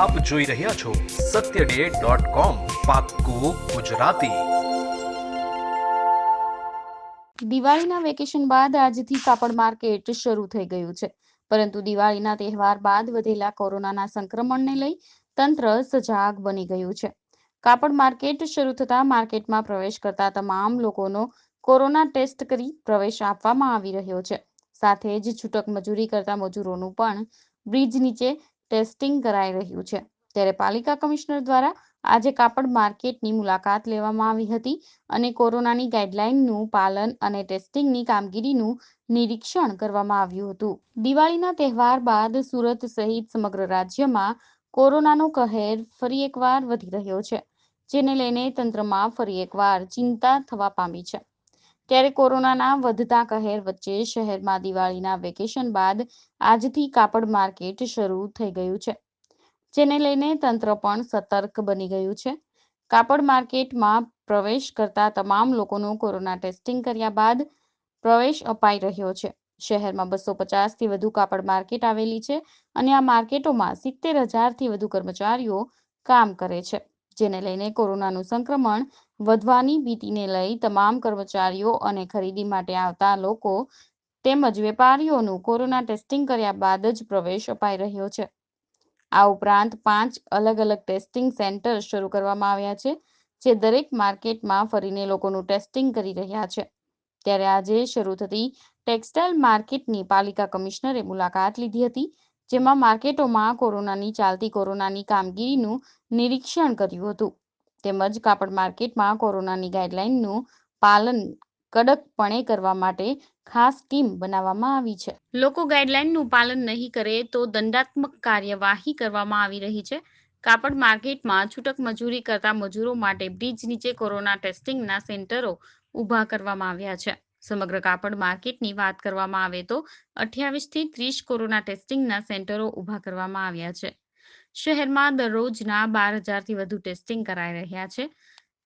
આપ જોઈ રહ્યા છો સત્ય ડે ગુજરાતી. દિવાળીના વેકેશન બાદ આજથી કાપડ માર્કેટ શરૂ થઈ ગયું છે. પરંતુ દિવાળીના તહેવાર બાદ વધેલા કોરોનાના સંક્રમણને લઈ તંત્ર સજાગ બની ગયું છે. કાપડ માર્કેટ શરૂ થતા માર્કેટમાં પ્રવેશ કરતા તમામ લોકોનો કોરોના ટેસ્ટ કરી પ્રવેશ આપવામાં આવી રહ્યો છે. સાથે જ છૂટક મજૂરી કરતા મજૂરોનું પણ બ્રિજ નીચે ટેસ્ટિંગ કરાઈ રહ્યું છે. ત્યારે પાલિકા કમિશનર દ્વારા આજે કાપડ માર્કેટની મુલાકાત લેવામાં આવી હતી અને કોરોનાની ગાઈડલાઈનનું પાલન અને ટેસ્ટિંગની કામગીરીનું નિરીક્ષણ કરવામાં આવ્યું હતું. દિવાળીના તહેવાર બાદ સુરત સહિત સમગ્ર રાજ્યમાં કોરોનાનો કહેર ફરી એકવાર વધી રહ્યો છે, જેને લઈને તંત્રમાં ફરી એકવાર ચિંતા થવા પામી છે. ત્યારે કોરોનાના વધતા કહેર વચ્ચે શહેરમાં દિવાળીના વેકેશન બાદ આજથી કાપડ માર્કેટ શરૂ થઈ ગયું છે, જેને લઈને તંત્ર પણ સતર્ક બની ગયું છે. કાપડ માર્કેટમાં પ્રવેશ કરતા તમામ લોકોનું કોરોના ટેસ્ટિંગ કર્યા બાદ પ્રવેશ અપાઈ રહ્યો છે. શહેરમાં બસો પચાસથી વધુ કાપડ માર્કેટ આવેલી છે અને આ માર્કેટોમાં સિત્તેર હજારથી વધુ કર્મચારીઓ કામ કરે છે. જેને લઈને કોરોનાનું સંક્રમણ વધવાની ભીતિને લઈ તમામ કર્મચારીઓ અને ખરીદી માટે આવતા લોકો તેમજ વેપારીઓનું કોરોના ટેસ્ટિંગ કર્યા બાદ જ પ્રવેશ અપાઈ રહ્યો છે. આ ઉપરાંત પાંચ અલગ અલગ ટેસ્ટિંગ સેન્ટર શરૂ કરવામાં આવ્યા છે, જે દરેક માર્કેટમાં ફરીને લોકોનું ટેસ્ટિંગ કરી રહ્યા છે. ત્યારે આજે શરૂ થતી ટેક્સટાઇલ માર્કેટની પાલિકા કમિશનરે મુલાકાત લીધી હતી જેમાં માર્કેટોમાં કોરોનાની ચાલતી કોરોનાની કામગીરીનું નિરીક્ષણ કર્યું હતું. તેમજ કાપડ માર્કેટમાં કોરોનાની ગાઈડલાઈનનું પાલન કડકપણે કરવા માટે ખાસ ટીમ બનાવવામાં આવી છે. લોકો ગાઈડલાઈનનું પાલન નહીં કરે તો દંડાત્મક કાર્યવાહી કરવામાં આવી રહી છે. કાપડ માર્કેટમાં છૂટક મજૂરી કરતા મજૂરો માટે બ્રિજ નીચે કોરોના ટેસ્ટિંગના સેન્ટરો ઊભા કરવામાં આવ્યા છે. સમગ્ર કાપડ માર્કેટની વાત કરવામાં આવે તો અઠ્યાવીસથી ત્રીસ કોરોના ટેસ્ટિંગના સેન્ટરો ઊભા કરવામાં આવ્યા છે. શહેરમાં દરરોજના બાર હજારથી વધુ ટેસ્ટિંગ કરાઈ રહ્યા છે,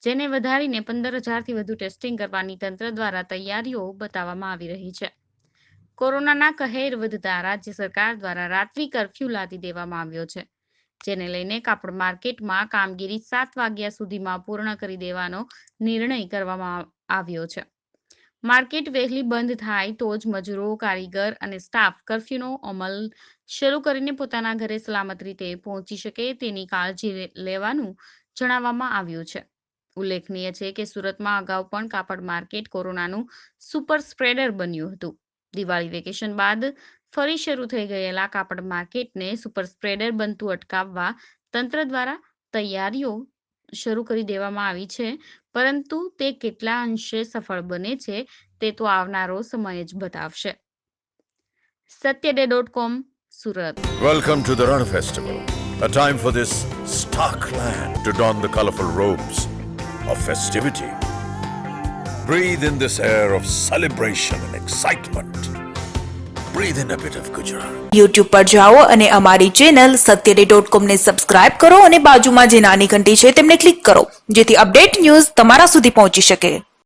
જેને વધારીને પંદર હજારથી વધુ ટેસ્ટિંગ કરવાની તંત્ર દ્વારા તૈયારીઓ બતાવવામાં આવી રહી છે. કોરોનાના કહેર વધતા રાજ્ય સરકાર દ્વારા રાત્રિ કર્ફ્યુ લાદી દેવામાં આવ્યો છે, જેને લઈને કાપડ માર્કેટમાં કામગીરી સાત વાગ્યા સુધીમાં પૂર્ણ કરી દેવાનો નિર્ણય કરવામાં આવ્યો છે. માર્કેટ વહેલી બંધ થાય તો જ મજૂરો, કારીગર અને સ્ટાફ કર્ફ્યુનો અમલ શરૂ કરીને પોતાના ઘરે સલામત રીતે પહોંચી શકે તેની કાળજી લેવાનું જણાવવામાં આવ્યું છે. ઉલ્લેખનીય છે કે સુરતમાં અગાઉ પણ કાપડ માર્કેટ કોરોનાનું સુપર સ્પ્રેડર બન્યું હતું. દિવાળી વેકેશન બાદ ફરી શરૂ થઈ ગયેલા કાપડ માર્કેટને સુપર સ્પ્રેડર બનતું અટકાવવા તંત્ર દ્વારા તૈયારીઓ શરૂ કરી દેવામાં આવી છે પરંતુ તે કેટલા અંશે સફળ બને છે તે તો આવનારો સમય જ બતાવશે Satyaday dot com Surat Welcome to the Ran Festival, a time for this stark land to don the colorful robes of festivity. Breathe in this air of celebration and excitement. Breathe in a bit of Gujarat. YouTube પર જાઓ અને અમારી channel સત્યડે dot કોમને subscribe કરો અને બાજુમાં જે નાની ઘંટી છે તેમને ક્લિક કરો, જેથી અપડેટ ન્યૂઝ તમારા સુધી પહોંચી શકે